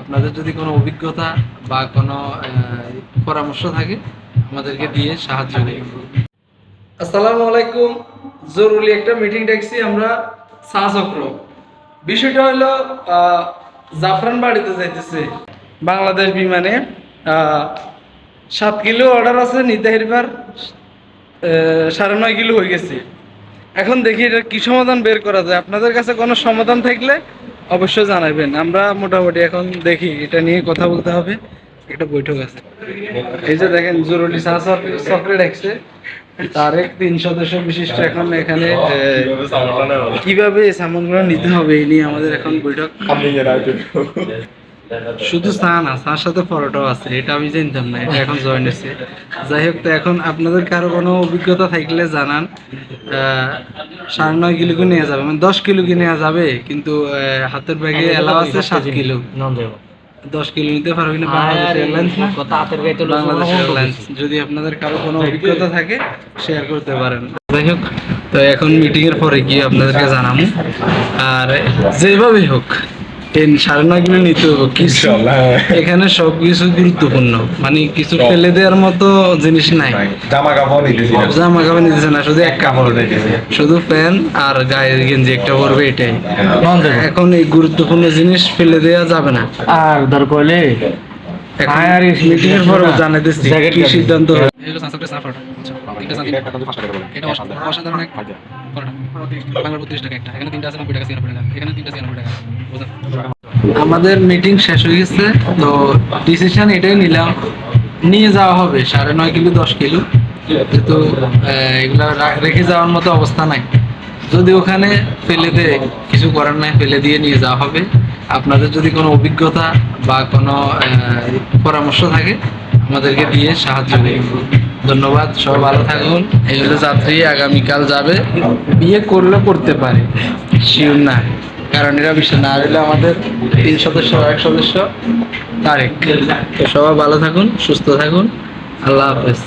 আপনাদের যদি কোনো অভিজ্ঞতা বা কোনো পরামর্শ থাকে, আমাদেরকে দিয়ে সাহায্য করুন। আসসালামু আলাইকুম। জরুরি একটা মিটিং ডাকছি আমরা চক্র বিষয়টা হলো জাফরান বাড়িতে যাইতেছে। বাংলাদেশ বিমানে সাত কিলো অর্ডার আছে, নিতে হেরবার সাড়ে নয় কিলো হয়ে গেছে। এখন দেখি এটা কি সমাধান বের করা যায়। আপনাদের কাছে কোনো সমাধান থাকলে অবশ্যই জানাবেন। আমরা মোটামুটি এখন দেখি, এটা নিয়ে কথা বলতে হবে। একটা বৈঠক আছে। এই যে দেখেন, জরুরি চক্রে তার তারেক তিন সদস্য বিশিষ্ট এখন এখানে কীভাবে সামানগুলো নিতে হবে এই নিয়ে আমাদের এখন বৈঠক। শুধু চা না চার সাথে পরোটাও আছে এটা আমি জানতাম না এটা এখন জয়েন হয়েছে। যাই হোক তো এখন আপনাদের কারও কোনো অভিজ্ঞতা থাকলে জানান। সাড়ে নয় কিলো কি নেওয়া যাবে? মানে দশ কিলো কি নেওয়া যাবে? কিন্তু হাতের ব্যাগে এলাও আছে সাত কিলো। দশ কিলো নিতে পারবে না বাংলাদেশ এয়ারলাইন্স না? বাংলাদেশ এয়ারলাইন্স যদি আপনাদের কারও কোনো অভিজ্ঞতা থাকে শেয়ার করতে পারেন। যাই হোক তো এখন মিটিং এর পরে গিয়ে আপনাদেরকে জানাব। আর যেভাবে হোক এই সাড়ে নয় কিলো নিতে হবে কিছু এখানে সব কিছু গুরুত্বপূর্ণ। মানে কিছু ফেলে দেওয়ার মতো জিনিস নাই। জামা কাপড় নিতেছি জামা কাপড় নিতেছে না শুধু এক কাপড় শুধু প্যান্ট আর গায়ের গেঞ্জি একটা পরবে এটাই। এখন এই গুরুত্বপূর্ণ জিনিস ফেলে দেওয়া যাবে না। আর দরকার হলে আর মিটিং এর পর কি। সিদ্ধান্ত হবে এগুলো সানসেপ্টের সাফার এটা অসাধারণ। এক পরোটা। বাংলার বত্রিশ টাকা একটা। এখানে তিনটা আছে নব্বই টাকা ছিয়ানব্বই টাকা। এখানে তিনটা ছিয়ানব্বই টাকা। বুঝলেন আমাদের মিটিং শেষ হয়ে গেছে তো ডিসিশন এটাই নিলাম। নিয়ে যাওয়া হবে সাড়ে নয় কিলো দশ কিলো। কিন্তু এগুলা রেখে যাওয়ার মতো অবস্থা নাই। যদি ওখানে ফেলে দে কিছু করার নাই ফেলে দিয়ে নিয়ে যাওয়া হবে। আপনাদের যদি কোনো অভিজ্ঞতা বা কোনো আহ, পরামর্শ থাকে আমাদেরকে দিয়ে সাহায্য করুন। ধন্যবাদ সব ভালো থাকুন। এগুলো যাত্রী, আগামীকাল যাবে। বিয়ে করলে করতে পারে, শিওর না, কারণ এরা বিষয় না হলে আমাদের তিন সদস্য এক সদস্য, তারেক। সবাই ভালো থাকুন, সুস্থ থাকুন। আল্লাহ হাফেজ।